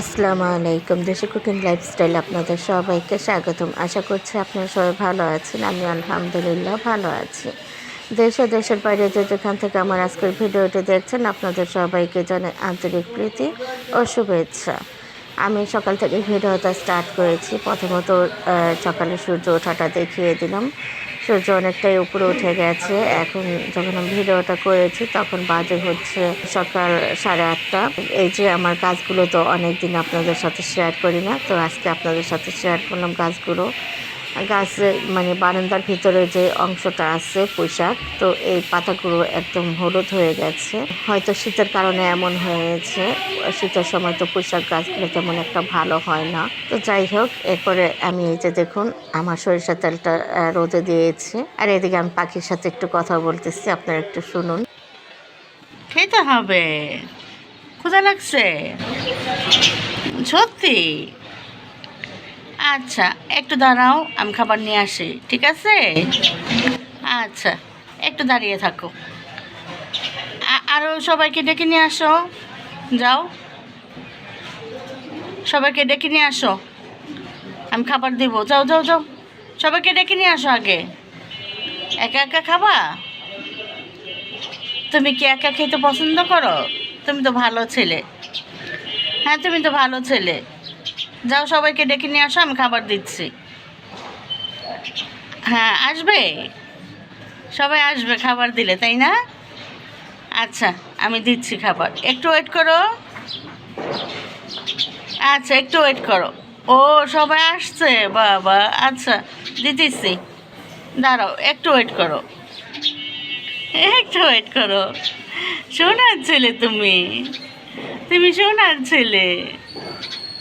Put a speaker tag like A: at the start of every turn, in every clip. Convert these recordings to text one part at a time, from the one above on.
A: আসসালামু আলাইকুম। দেশে কুকিং লাইফস্টাইল আপনাদের সবাইকে স্বাগতম। আশা করছি আপনারা সবাই ভালো আছেন। আমি আলহামদুলিল্লাহ ভালো আছি। দেশ ও দেশের বাইরে যে যেখান থেকে আমার আজকের ভিডিওটি দেখছেন, আপনাদের সবাইকে জানাই আন্তরিক প্রীতি ও শুভেচ্ছা। আমি সকাল থেকে ভিডিওটা স্টার্ট করেছি। প্রথমত সকালে সূর্য ওঠাটা দেখিয়ে দিলাম। সূর্য অনেকটাই উপরে উঠে গেছে। এখন যখন আমি ভিডিওটা করেছি, তখন বাজে হচ্ছে সকাল সাড়ে আটটা। এই যে আমার গাছগুলো তো অনেকদিন আপনাদের সাথে শেয়ার করি না, তো আজকে আপনাদের সাথে শেয়ার করলাম গাছগুলো গাছ মানে বারান্দার ভিতরে যে অংশটা আছে পোশাক তো এই পাতাগুলো একদম হলুদ হয়ে গেছে। হয়তো শীতের কারণে এমন হয়েছে। শীতের সময় তো পোশাক গাছগুলো তেমন একটা ভালো হয় না। তো যাই হোক, এরপরে আমি এই যে দেখুন, আমার সরিষা তেলটা রোদে দিয়েছি। আর এদিকে আমি পাখির সাথে একটু কথা বলতেছি, আপনারা একটু শুনুন।
B: খেতে হবে। ক্ষুধা লাগছে। সত্যি? আচ্ছা একটু দাঁড়াও, আমি খাবার নিয়ে আসি, ঠিক আছে? আচ্ছা একটু দাঁড়িয়ে থাকো। আরও সবাইকে ডেকে নিয়ে আসো। যাও। সবাইকে ডেকে নিয়ে আসো। আমি খাবার দিব। যাও যাও যাও। সবাইকে ডেকে নিয়ে আসো আগে। একা একা খাবা? তুমি কি একা খেতে পছন্দ করো? তুমি তো ভালো ছেলে। হ্যাঁ তুমি তো ভালো ছেলে। যাও সবাইকে ডেকে নিয়ে আসো, আমি খাবার দিচ্ছি। হ্যাঁ আসবে? সবাই আসবে খাবার দিলে, তাই না? আচ্ছা আমি দিচ্ছি খাবার। একটু ওয়েট করো। আচ্ছা একটু ওয়েট করো। ও, সবাই আসছে, বাবা। আচ্ছা দিতেছি। দাঁড়াও, একটু ওয়েট করো। একটু ওয়েট করো। শোনার ছেলে তুমি। তুমি সোনার ছেলে।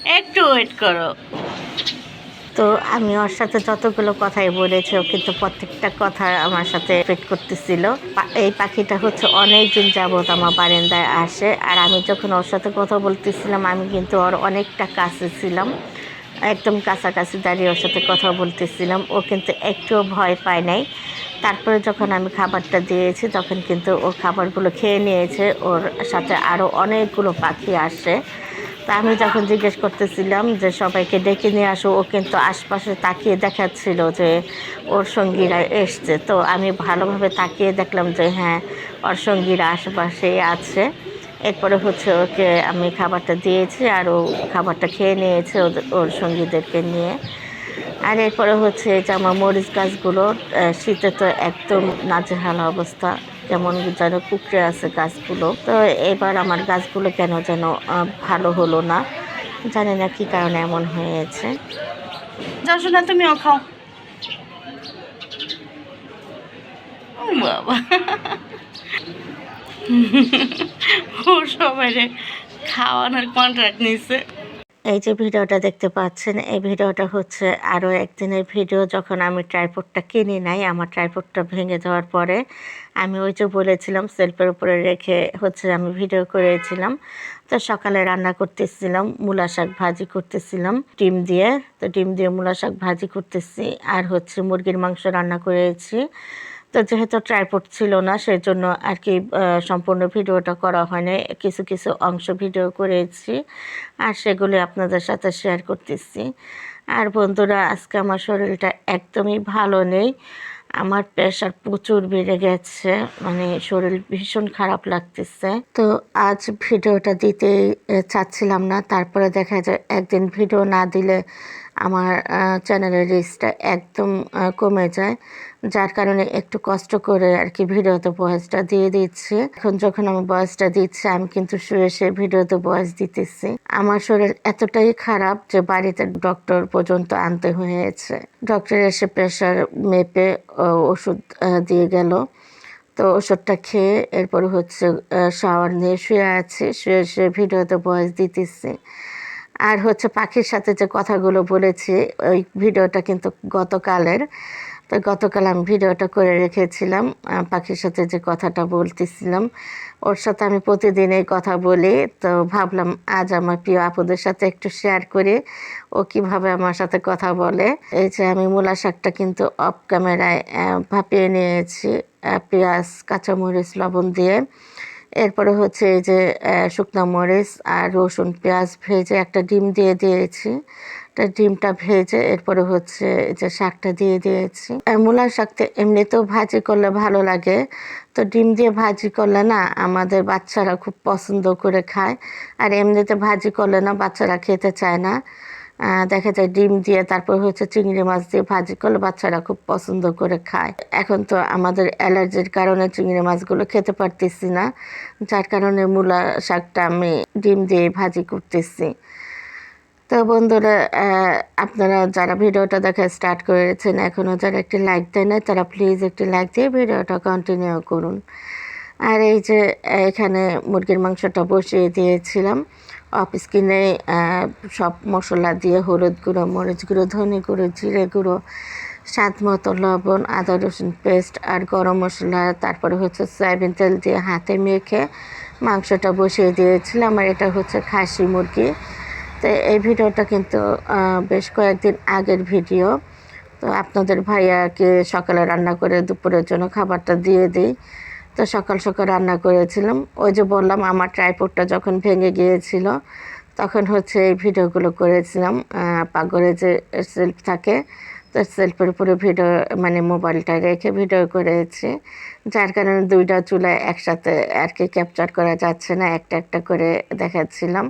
B: একটু ওয়েট করো।
A: তো আমি ওর সাথে যতগুলো কথাই বলেছি, ও কিন্তু প্রত্যেকটা কথা আমার সাথে রিপিট করতেছিল। এই পাখিটা হচ্ছে অনেক দিন যাবত আমার বারান্দায় আসে। আর আমি যখন ওর সাথে কথা বলতেছিলাম, আমি কিন্তু ওর অনেকটা কাছে ছিলাম। একদম কাছাকাছি দাঁড়িয়ে ওর সাথে কথা বলতেছিলাম। ও কিন্তু একটুও ভয় পায় নাই। তারপরে যখন আমি খাবারটা দিয়েছি, তখন কিন্তু ও খাবারগুলো খেয়ে নিয়েছে। ওর সাথে আরও অনেকগুলো পাখি আসে। তা আমি যখন জিজ্ঞেস করতেছিলাম যে সবাইকে ডেকে নিয়ে আসো, ও কিন্তু আশপাশে তাকিয়ে দেখাচ্ছিল যে ওর সঙ্গীরা এসছে। তো আমি ভালোভাবে তাকিয়ে দেখলাম যে হ্যাঁ ওর সঙ্গীরা আশেপাশেই আছে। এরপরে হচ্ছে ওকে আমি খাবারটা দিয়েছি আর ও খাবারটা খেয়ে নিয়েছে ওর সঙ্গীদেরকে নিয়ে। আর এরপরে হচ্ছে যে আমার মরিচ গাছগুলো শীতে তো একদম নাজেহাল অবস্থা। কেমন যেন কুকড়ে আছে গাছগুলো। তো এবার আমার গাছগুলো কেন যেন ভালো হলো না। জানি না কী কারণে এমন হয়েছে।
B: যাও শোনা তুমিও খাও। বাবা। ও সবাই খাওয়ানোর কন্ট্রাক্ট নিছে।
A: এই যে ভিডিওটা দেখতে পাচ্ছেন, এই ভিডিওটা হচ্ছে আরও একদিনের ভিডিও যখন আমি ট্রাইপডটা কিনি নাই, আমার ট্রাইপডটা ভেঙে যাওয়ার পরে আমি ওই যে বলেছিলাম, সেলফের উপরে রেখে হচ্ছে আমি ভিডিও করেছিলাম। তো সকালে রান্না করতেছিলাম, মূলা শাক ভাজি করতেছিলাম, ডিম দিয়ে। তো ডিম দিয়ে মূলা শাক ভাজি করতেছি আর হচ্ছে মুরগির মাংস রান্না করেছি। তো যেহেতু ট্রাইপড ছিল না সেই জন্য আর কি সম্পূর্ণ ভিডিওটা করা হয়নি। কিছু কিছু অংশ ভিডিও করেছি আর সেগুলি আপনাদের সাথে শেয়ার করতেছি। আর বন্ধুরা, আজকে আমার শরীরটা একদমই ভালো নেই। আমার প্রেশার প্রচুর বেড়ে গেছে মানে শরীর ভীষণ খারাপ লাগতেছে। তো আজ ভিডিওটা দিতে চাচ্ছিলাম না। তারপরে দেখা যায়, একদিন ভিডিও না দিলে আমার চ্যানেলের রিচটা একদম কমে যায়। যার কারণে একটু কষ্ট করে আর কি ভিডিওতে ভয়েসটা দিয়ে দিচ্ছি। এখন যখন আমি ভয়েসটা দিচ্ছি, আমি কিন্তু শুয়ে শুয়ে ভিডিওতে ভয়েস দিতেছি। আমার শরীর এতটাই খারাপ যে বাড়িতে ডক্টর পর্যন্ত আনতে হয়েছে। ডক্টর এসে প্রেশার মেপে ওষুধ দিয়ে গেল। তো ওষুধটা খেয়ে এরপর হচ্ছে শাওয়ার নিয়ে শুয়ে আছি, শুয়ে শুয়ে ভিডিওতে ভয়েস দিতেছি। আর হচ্ছে পাখির সাথে যে কথাগুলো বলেছি, ওই ভিডিওটা কিন্তু গতকালের। তো গতকাল আমি ভিডিওটা করে রেখেছিলাম পাখির সাথে যে কথাটা বলতেছিলাম, ওর সাথে আমি প্রতিদিন এই কথা বলি। তো ভাবলাম আজ আমার প্রিয় আপুদের সাথে একটু শেয়ার করি, ও কীভাবে আমার সাথে কথা বলে। এই যে আমি মূলা শাকটা কিন্তু অফ ক্যামেরায় ভাপিয়ে নিয়েছি পেঁয়াজ, কাঁচামরিচ, লবণ দিয়ে। এরপরে হচ্ছে এই যে শুকনো মরিচ আর রসুন, পেঁয়াজ ভেজে একটা ডিম দিয়ে দিয়েছি। তা ডিমটা ভেজে এরপরে হচ্ছে এই যে শাকটা দিয়ে দিয়েছি। মূলার শাকটা এমনিতেও ভাজি করলে ভালো লাগে। তো ডিম দিয়ে ভাজি করলে না আমাদের বাচ্চারা খুব পছন্দ করে খায়। আর এমনিতে ভাজি করলে না বাচ্চারা খেতে চায় না। দেখা যায় ডিম দিয়ে, তারপর হচ্ছে চিংড়ি মাছ দিয়ে ভাজি করলে বাচ্চারা খুব পছন্দ করে খায়। এখন তো আমাদের অ্যালার্জির কারণে চিংড়ি মাছগুলো খেতে পারতেছি না। যার কারণে মূলা শাকটা আমি ডিম দিয়ে ভাজি করতেছি। তো বন্ধুরা আপনারা যারা ভিডিওটা দেখা স্টার্ট করেছেন এখনও যারা একটি লাইক দেয় না তারা প্লিজ একটি লাইক দিয়ে ভিডিওটা কন্টিনিউ করুন। আর এই যে, এখানে মুরগির মাংসটা বসিয়ে দিয়েছিলাম। অফ স্কিনে সব মশলা দিয়ে হলুদ গুঁড়ো, মরিচ গুঁড়ো, ধনে গুঁড়ো, জিরে গুঁড়ো, স্বাদ মতো লবণ, আদা, রসুন পেস্ট আর গরম মশলা। তারপরে হচ্ছে সয়াবিন তেল দিয়ে হাতে মেখে মাংসটা বসিয়ে দিয়েছিলাম আর এটা হচ্ছে খাসি মুরগি। তো এই ভিডিওটা কিন্তু বেশ কয়েকদিন আগের ভিডিও। তো আপনাদের ভাইয়াকে সকালে রান্না করে দুপুরের জন্য খাবারটা দিয়ে দিই। তো সকাল সকাল রান্না করেছিলাম। ওই যে বললাম, আমার ট্রাইপোডটা যখন ভেঙে গিয়েছিল, তখন হচ্ছে এই ভিডিওগুলো করেছিলাম। পাকঘরে যে সেলফ থাকে, তো সেলফের উপরে ভিডিও মানে মোবাইলটা রেখে ভিডিও করেছি। যার কারণে দুইটা চুলা একসাথে আর কি ক্যাপচার করা যাচ্ছে না, একটা একটা করে দেখাচ্ছিলাম।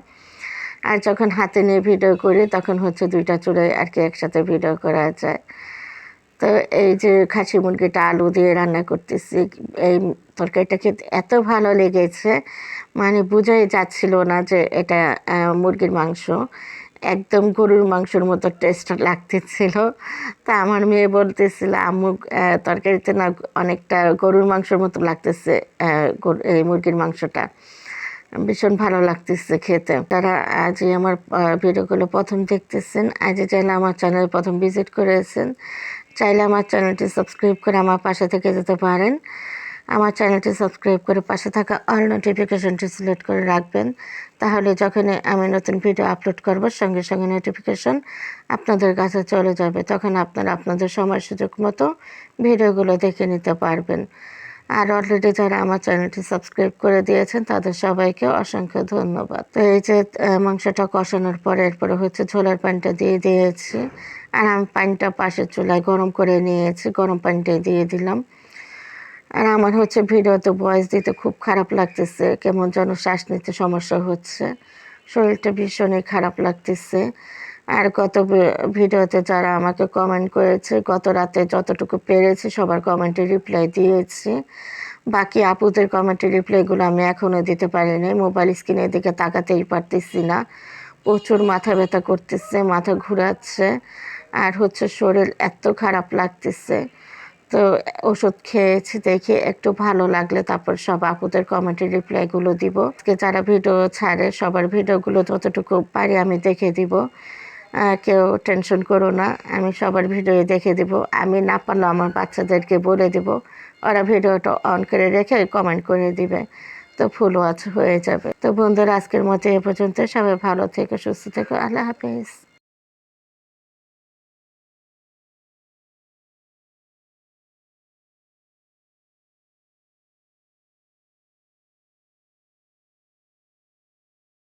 A: আর যখন হাতে নিয়ে ভিডিও করি, তখন হচ্ছে দুইটা চুলে আর কি একসাথে ভিডিও করা যায়। তো এই যে খাসি মুরগিটা আলু দিয়ে রান্না করতেছি, এই তরকারিটা খেতে এত ভালো লেগেছে মানে বোঝাই যাচ্ছিল না যে এটা মুরগির মাংস। একদম গরুর মাংসের মতো টেস্ট লাগতেছিল। তা আমার মেয়ে বলতেছিল, আম্মু তরকারিতে না অনেকটা গরুর মাংসের মতো লাগতেছে এই মুরগির মাংসটা। ভীষণ ভালো লাগতেছে খেতে। তারা আজ আমার ভিডিওগুলো প্রথম দেখতেছেন। আজ চাইলে আমার চ্যানেল প্রথম ভিজিট করেছেন চাইলে আমার চ্যানেলটি সাবস্ক্রাইব করে আমার পাশে থেকে যেতে পারেন। আমার চ্যানেলটি সাবস্ক্রাইব করে পাশে থাকা অল নোটিফিকেশনটি সিলেক্ট করে রাখবেন। তাহলে যখনই আমি নতুন ভিডিও আপলোড করব, সঙ্গে সঙ্গে নোটিফিকেশন আপনাদের কাছে চলে যাবে। তখন আপনারা আপনাদের সময় সুযোগ মতো ভিডিওগুলো দেখে নিতে পারবেন। আর অলরেডি যারা আমার চ্যানেলটি সাবস্ক্রাইব করে দিয়েছেন, তাদের সবাইকে অসংখ্য ধন্যবাদ। তো এই যে মাংসটা কষানোর পরে এরপরে হচ্ছে ঝোলার পানিটা দিয়ে দিয়েছি। আর আমি পানিটা পাশের চুলায় গরম করে নিয়েছি, গরম পানিটা দিয়ে দিলাম। আর আমার হচ্ছে ভিডিওতে ভয়েস দিতে খুব খারাপ লাগতেছে, কেমন যেন শ্বাস নিতে সমস্যা হচ্ছে। শরীরটা ভীষণই খারাপ লাগতেছে। আর কত ভিডিওতে যারা আমাকে কমেন্ট করেছে, গত রাতে যতটুকু পেরেছি সবার কমেন্টে রিপ্লাই দিয়েছি। বাকি আপুদের কমেন্টের রিপ্লাইগুলো আমি এখনও দিতে পারিনি। মোবাইল স্ক্রিনের দিকে তাকাতেই পারতেছি না। প্রচুর মাথা ব্যথা করতেছে, মাথা ঘুরাচ্ছে। আর হচ্ছে শরীর এত খারাপ লাগতেছে। তো ওষুধ খেয়েছি দেখি একটু ভালো লাগলে তারপর সব আপুদের কমেন্টের রিপ্লাইগুলো দিব। যারা ভিডিও ছাড়ে সবার ভিডিওগুলো যতটুকু পারি আমি দেখে দিব। কেউ টেনশন করো না, আমি সবার ভিডিও দেখে দেব। আমি না পারলেও আমার বাচ্চাদেরকে বলে দেব। ওরা ভিডিওটা অন করে রেখে কমেন্ট করে দিবে। তো ফুল ওয়াচ হয়ে যাবে। তো বন্ধুরা, আজকের মতো এ পর্যন্ত। সবাই ভালো থেকো, সুস্থ থেকো। আল্লাহ হাফিজ।